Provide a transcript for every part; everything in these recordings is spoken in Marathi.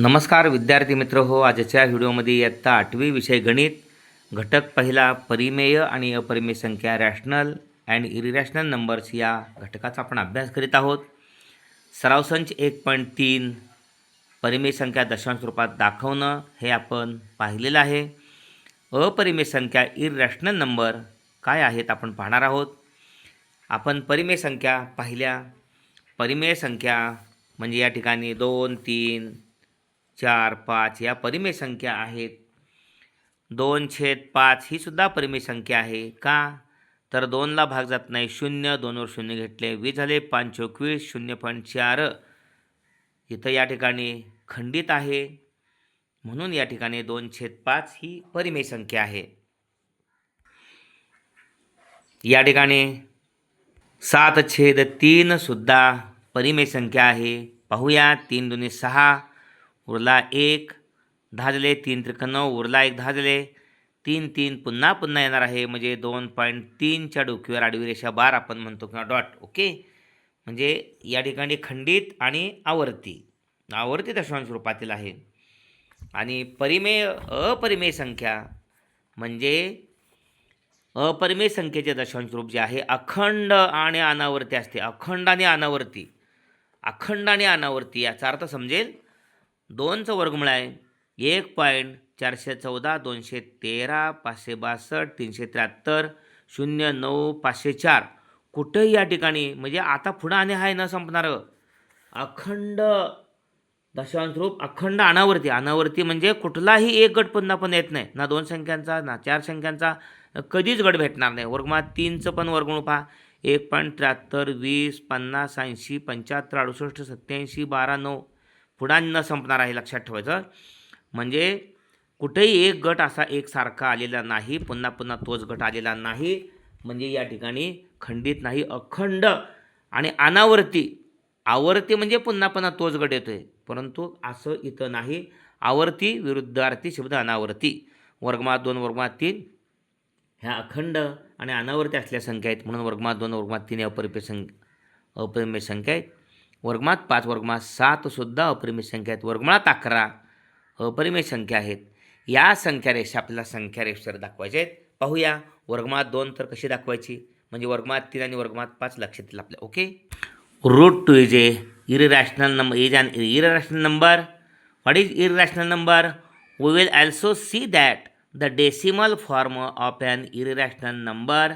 नमस्कार विद्यार्थी मित्र हो आजच्या व्हिडिओमध्ये इयत्ता आठवी विषय गणित घटक पहिला परिमेय आणि अपरिमेय संख्या रॅशनल अँड इरिरॅशनल नंबर्स या घटकाचा आपण अभ्यास करीत आहोत. सराव संच एक पॉईंट तीन परिमेय संख्या दशांश रूपात दाखवणं हे आपण पाहिलेलं आहे. अपरिमेय संख्या इरॅशनल नंबर काय आहेत आपण पाहणार आहोत. आपण परिमेय संख्या पाहिल्या. परिमेय संख्या म्हणजे या ठिकाणी दोन तीन चार पाच या परिमेय संख्या आहेत. दोन छेद पाच ही सुद्धा परिमेय संख्या आहे. का? तर दोनला भाग जात नाही. शून्य दोनवर शून्य घेतले. वीस झाले पाच चोवीस शून्य पॉईंट चार. इथं या ठिकाणी खंडित आहे. म्हणून या ठिकाणी दोन छेद पाच ही परिमेय संख्या आहे. या ठिकाणी सात छेद तीनसुद्धा परिमेय संख्या आहे. पाहूया. तीन दोन्ही सहा उरला एक दहा झाले तीन नऊ उरला एक दहा झाले तीन तीन पुन्हा पुन्हा येणार आहे. म्हणजे दोन पॉईंट तीनच्या डोकीवर आडवी रेषा बार आपण म्हणतो किंवा डॉट. ओके? म्हणजे या ठिकाणी खंडित आणि आवर्ती. आवर्ती दशांश रूपातील आहे. आणि परिमेय अपरिमेय संख्या म्हणजे अपरिमेय संख्येचे दशांश रूप जे आहे अखंड आणि अनावर्ती असते. अखंड आणि अनावर्ती. अखंड आणि अनावर्ती याचा अर्थ समजेल दोनचं वर्गमूळ आहे. एक पॉईंट चारशे चौदा दोनशे तेरा पाचशे बासष्ट तीनशे त्र्याहत्तर शून्य नऊ पाचशे चार. कुठंही या ठिकाणी म्हणजे आता पुढं आणि आहे न संपणारं. अखंड दशांश रूप अखंड अनावर्ती अनावर्ती म्हणजे कुठलाही एक गट पुन्हा पण येत नाही. ना दोन संख्यांचा ना चार संख्यांचा कधीच गट भेटणार नाही. वर्गमा तीनचं पण वर्गमूळ पहा. एक पॉईंट त्र्याहत्तर वीस पन्नास ऐंशी पंच्याहत्तर अडुसष्ट सत्याऐंशी बारा नऊ. पुढा न संपणार आहे लक्षात ठेवायचं. म्हणजे कुठेही एक गट असा एकसारखा आलेला नाही पुन्हा पुन्हा तोच गट आलेला नाही. म्हणजे या ठिकाणी खंडित नाही अखंड आणि अनावर्ती आवर्ती म्हणजे पुन्हा पुन्हा तोच गट येतो आहे परंतु असं इथं नाही. आवर्ती विरुद्धार्थी शब्द अनावर्ती वर्गमात दोन वर्गमात तीन. ह्या अखंड आणि अनावर्ती असल्या संख्या आहेत. म्हणून वर्गमात दोन वर्गमात तीन या अपरिमेय संख्या अपरिमेय संख्या आहेत. वर्गमात पाच वर्गमात सात सुद्धा अपरिमित संख्या आहेत वर्गमात अकरा अपरिमित संख्या आहेत. या संख्यारेष आपल्याला संख्यारेष जर दाखवायचे आहेत. पाहूया वर्गमात दोन तर कशी दाखवायची? म्हणजे वर्गमात तीन आणि वर्गमात पाच लक्षात येईल आपल्या. Okay? Root two is a irrational number is and irrational number what is irrational number we will also see that the decimal form of an irrational number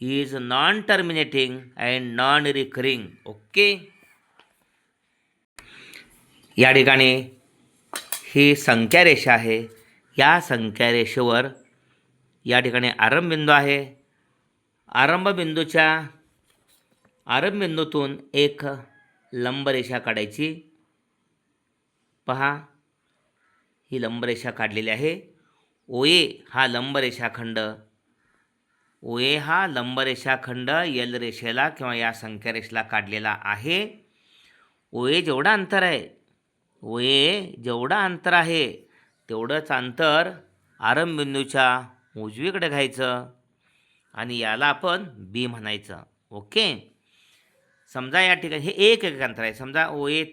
is non terminating and non recurring okay या ठिकाणी ही संख्या रेषा आहे. या संख्या रेषेवर या ठिकाणी आरंभ बिंदू आहे. आरंभ बिंदूच्या आरंभ बिंदूतून एक लंबरेषा काढायची. पहा ही लंबरेषा काढलेली आहे. ओए हा लंबरेषाखंड ओए हा लंबरेषाखंड यल रेषेला किंवा या संख्या रेषेला काढलेला आहे. ओए जेवढा अंतर आहे ओए जेवढं अंतर आहे तेवढंच अंतर आरंभबिंदूच्या उजवीकडे घ्यायचं आणि याला आपण बी म्हणायचं. ओके? समजा या ठिकाणी हे एक एक अंतर आहे. समजा ओ ए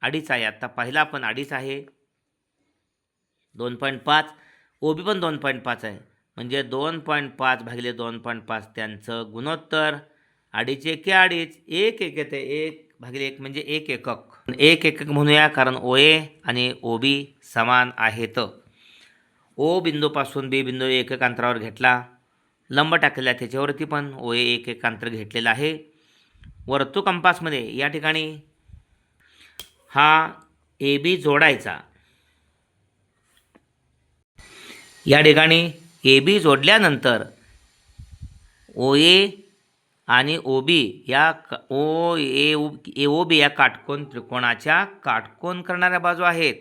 अडीच आहे. आत्ता पहिला पण अडीच आहे. दोन पॉईंट पाच. ओ बी पण दोन पॉईंट पाच आहे. म्हणजे दोन पॉईंट पाच भागिले दोन पॉईंट पाच त्यांचं गुणोत्तर. अडीच एके अडीच. एक एक येते. एक भागिले एक म्हणजे एक एकक. एक एकक म्हणूया कारण ओ ए आणि ओ बी समान आहेत. ओ बिंदूपासून बी बिंदू एक एक अंतरावर घेतला. लंब टाकलेला त्याच्यावरती पण ओ ए एक एक अंतर घेतलेलं आहे. वर्तू कंपासमध्ये या ठिकाणी हा ए बी जोडायचा. या ठिकाणी ए बी जोडल्यानंतर ओ ए आणि ओ बी या क ओ ए ए ओ बी या काटकोन त्रिकोणाच्या काटकोन करणाऱ्या बाजू आहेत.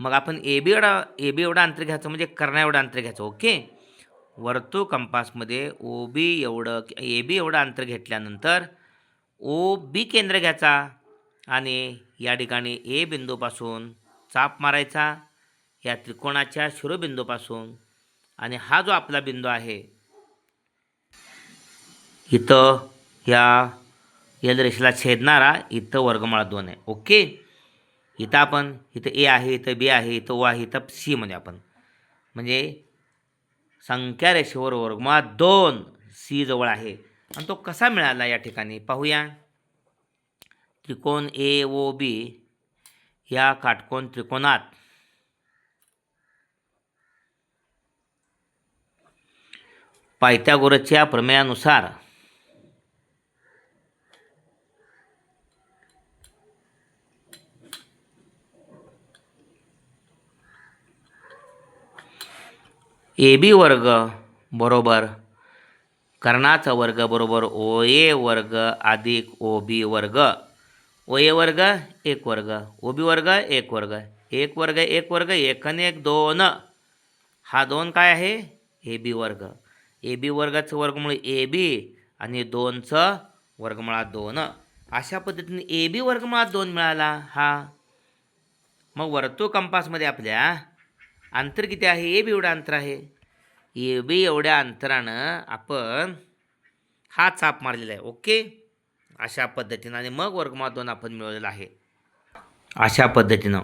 मग आपण ए बी एवढा ए बी एवढा अंतर घ्यायचं म्हणजे करण्या एवढं अंतर घ्यायचं ओके? वर्तुळ कंपासमध्ये ओ बी एवढं ए बी एवढं अंतर घेतल्यानंतर ओ बी केंद्र घ्यायचा आणि या ठिकाणी ए बिंदूपासून चाप मारायचा या त्रिकोणाच्या शिरोबिंदूपासून आणि हा जो आपला बिंदू आहे इथं या यल रेषेला छेदणारा इथं वर्गमाळा दोन आहे. ओके? इथं आपण इथं ए आहे इथं बी आहे इथं ओ आहे इथं सी म्हणजे आपण. म्हणजे संख्या रेषेवर वर्गमाळा दोन सी जवळ आहे. आणि तो कसा मिळाला या ठिकाणी? पाहूया. त्रिकोण ए ओ बी या काटकोन त्रिकोणात. पायथ्यागोरसच्या प्रमेयानुसार ए बी वर्ग बरोबर कर्णाचा वर्ग बरोबर ओ ए वर्ग अधिक ओ बी वर्ग ओ ए वर्ग एक वर्ग ओ बी वर्ग एक वर्ग एक वर्ग एक वर्ग एक आणि एक दोन. हा दोन काय आहे? ए बी वर्ग. ए बी वर्गाचं वर्गमूळ ए बी आणि दोनचं वर्गमुळात दोन. अशा पद्धतीने ए बी वर्गमुळात दोन मिळाला हा. मग वर्तुळ कंपासमध्ये आपल्या अंतर किती आहे? ए बी एवढं अंतर आहे. ए बी एवढ्या अंतरानं आपण हा चाप मारलेला आहे. ओके? अशा पद्धतीनं आणि मग वर्गमुळात दोन आपण मिळवलेला आहे. अशा पद्धतीनं.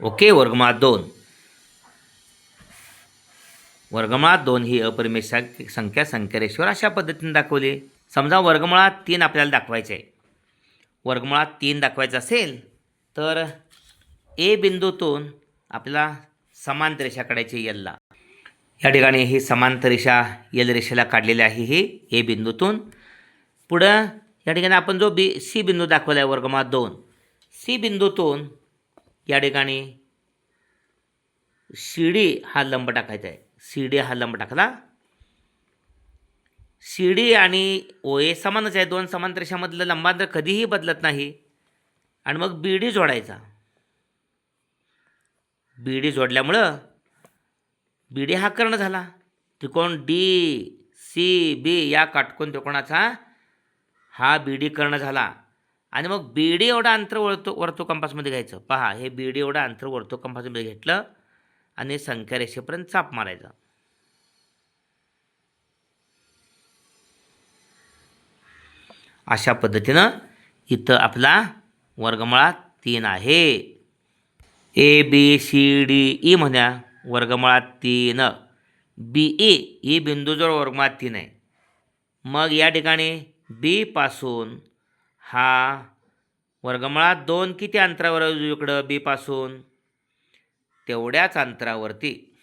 ओके? वर्गमुळात दोन. वर्गमुळात दोन ही अपरिमेय संख्या संख्यारेश्वर अशा पद्धतीने दाखवली. समजा वर्गमुळात तीन आपल्याला दाखवायचे आहे. वर्गमुळात तीन दाखवायचं असेल तर ए बिंदूतून आपल्याला समांतर रेषा काढायची यलला या ठिकाणी ही समांतर रेषा यल रेषेला काढलेली आहे ही ए बिंदूतून. पुढं या ठिकाणी आपण जो बी सी बिंदू दाखवला आहे वर्गमा दोन. सी बिंदूतून या ठिकाणी शिडी हा लंब टाकायचा आहे. सी डी हा लंब टाकला. सी डी आणि ओ ए समानच आहे. दोन समांतर रेषामधलं लंबांतर कधीही बदलत नाही. आणि मग बी डी जोडायचा. बी डी जोडल्यामुळं बी डी हा कर्ण झाला. त्रिकोण डी सी बी या काटकोन त्रिकोणाचा हा बी डी कर्ण झाला. आणि मग बी डी अंतर वर्तो वर्तो कंपासमध्ये घ्यायचं. पहा हे बी डी अंतर वर्तो कंपासमध्ये घेतलं आणि संख्या रेषेपर्यंत चाप मारायचा. अशा पद्धतीनं इथं आपला वर्गमळा तीन आहे. A B C D E e म्हणा वर्गमुळात तीन. बी ई ई बिंदूजवळ वर्गमुळात तीन आहे. मग या ठिकाणी बी पासून हा वर्गमुळात दोन किती अंतरावर इकडं? उजवीकडं बी पासून? तेवढ्याच अंतरावरती.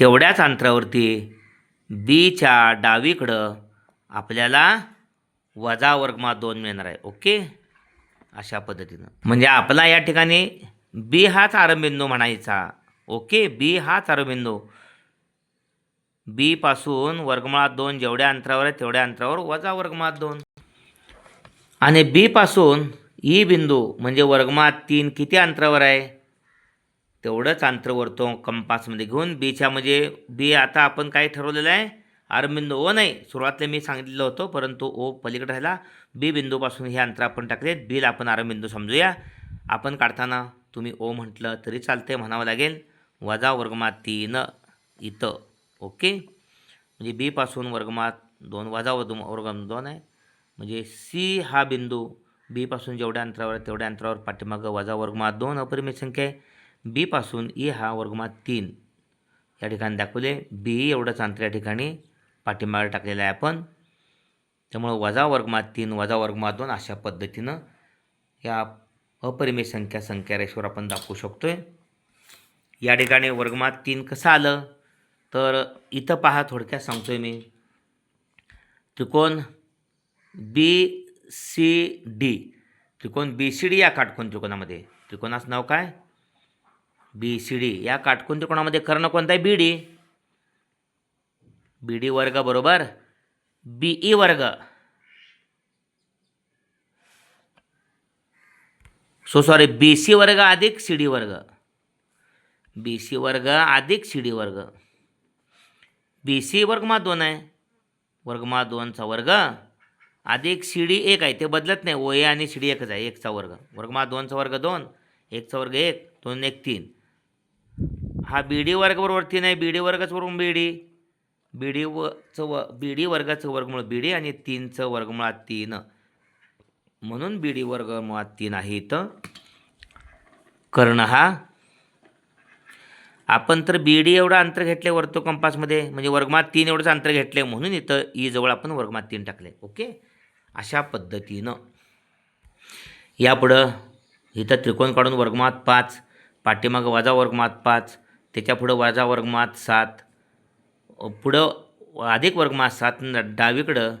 तेवढ्याच अंतरावरती बीच्या डावीकडं आपल्याला वजा वर्गमा दोन मिळणार आहे. ओके? अशा पद्धतीनं. म्हणजे आपला या ठिकाणी बी हाच आरंभबिंदू म्हणायचा. ओके? बी हाच आरंभबिंदू बी पासून वर्गमुळात दोन जेवढ्या अंतरावर आहे तेवढ्या अंतरावर वजा वर्गमुळात दोन. आणि बी पासून ई बिंदू म्हणजे वर्गमात तीन किती अंतरावर आहे? तेवढंच अंतर वरतो कंपासमध्ये घेऊन बीच्या म्हणजे बी आता आपण काय ठरवलेलं आहे? आरंबिंदू ओ नाही. सुरुवातीला मी सांगितलेलं होतं परंतु ओ पलीकडे राहिला. बी बिंदूपासून हे अंतर आपण टाकले. बीला आपण आरंबिंदू समजूया. आपण काढताना तुम्ही ओ म्हटलं तरी चालते म्हणावं लागेल. वजा वर्गमात तीन इथं. ओके? म्हणजे बीपासून वर्गमात दोन वजा वर्ग वर्गम दोन आहे. म्हणजे सी हा बिंदू बीपासून जेवढ्या अंतरावर तेवढ्या अंतरावर पाठीमागं वजा वर्गमात दोन अपरिमित संख्या आहे. बीपासून ई हा वर्गमात तीन. या ठिकाणी दाखवले. बी एवढंच अंतर या ठिकाणी पाठीमागे टाकलेलं आहे आपण. त्यामुळं वजा वर्गमात तीन वजा वर्गमात दोन अशा पद्धतीनं या अपरिमेय संख्या संख्या रेषेवर आपण दाखवू शकतो आहे या ठिकाणी वर्गमात तीन कसं आलं? तर इथं पहा थोडक्यात सांगतो आहे मी. त्रिकोण बी सी डी त्रिकोण बी सी डी या काटकोन त्रिकोणामध्ये. त्रिकोणाचं नाव काय? बी सी डी या काटकोन त्रिकोणामध्ये कर्ण कोणता आहे? बी डी बी डी वर्ग बरोबर? बी ई e वर्ग. सो सॉरी बी सी वर्ग अधिक सी डी वर्ग. बी सी वर्ग अधिक सी डी वर्ग. बी सी वर्गमा दोन आहे. वर्गमा दोनचा वर्ग अधिक सी डी एक आहे. ते बदलत नाही. ओ ए आणि सी डी एकच आहे. एकचा वर्ग. वर्गमा दोनचा वर्ग दोन. एकचा वर्ग एक. दोन एक तीन. हा बी डी वर्गबरोबर तीन आहे बी डी वर्गच बरोबर बी डी बी डी वचं व बी डी वर्गाचं वर्गमूळ बी डी आणि तीनचं वर्गमुळात तीन. म्हणून बी डी वर्ग मुळात तीन आहे इथं. कर्ण हा. आपण तर बी डी एवढं अंतर घेतले वर्तो कंपासमध्ये. म्हणजे वर्गमात तीन एवढंच अंतर घेतले म्हणून इथं ई जवळ आपण वर्गमात तीन टाकले ओके? अशा पद्धतीनं. यापुढं इथं त्रिकोण काढून वर्गमात पाच पाठीमागं वजा वर्गमात पाच त्याच्यापुढं वजा वर्गमात सात पुढं अधिक वर्गमात सात न डावीकडं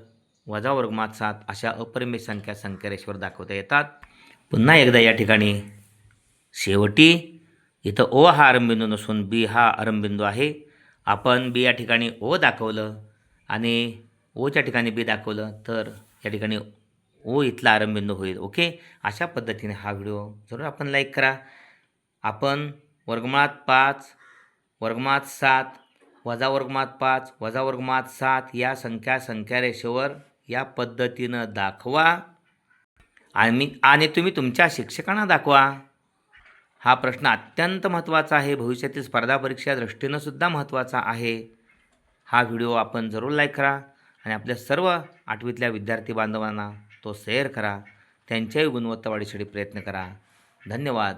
वजा वर्गमात सात अशा अपरिमित संख्या संख्यारेषेवर दाखवता येतात. पुन्हा एकदा या ठिकाणी शेवटी इथं ओ हा आरंभबिंदू नसून बी हा आरंभबिंदू आहे. आपण बी या ठिकाणी ओ दाखवलं आणि ओच्या ठिकाणी बी दाखवलं तर या ठिकाणी ओ इथला आरंभबिंदू होईल. ओके? अशा पद्धतीने हा व्हिडिओ जरूर आपण लाईक करा. आपण वर्गमात पाच वर्गमात सात वजा वर्गमात पाच वजा वर्गमात सात या संख्या संख्या रेषेवर या पद्धतीनं दाखवा. आणि आणि तुम्ही तुमच्या शिक्षकांना दाखवा. हा प्रश्न अत्यंत महत्त्वाचा आहे. भविष्यातील स्पर्धा परीक्षा दृष्टीनं सुद्धा महत्त्वाचा आहे. हा व्हिडिओ आपण जरूर लाईक करा आणि आपल्या सर्व आठवीतल्या विद्यार्थी बांधवांना तो शेअर करा. त्यांच्याही गुणवत्ता वाढीसाठी प्रयत्न करा. धन्यवाद.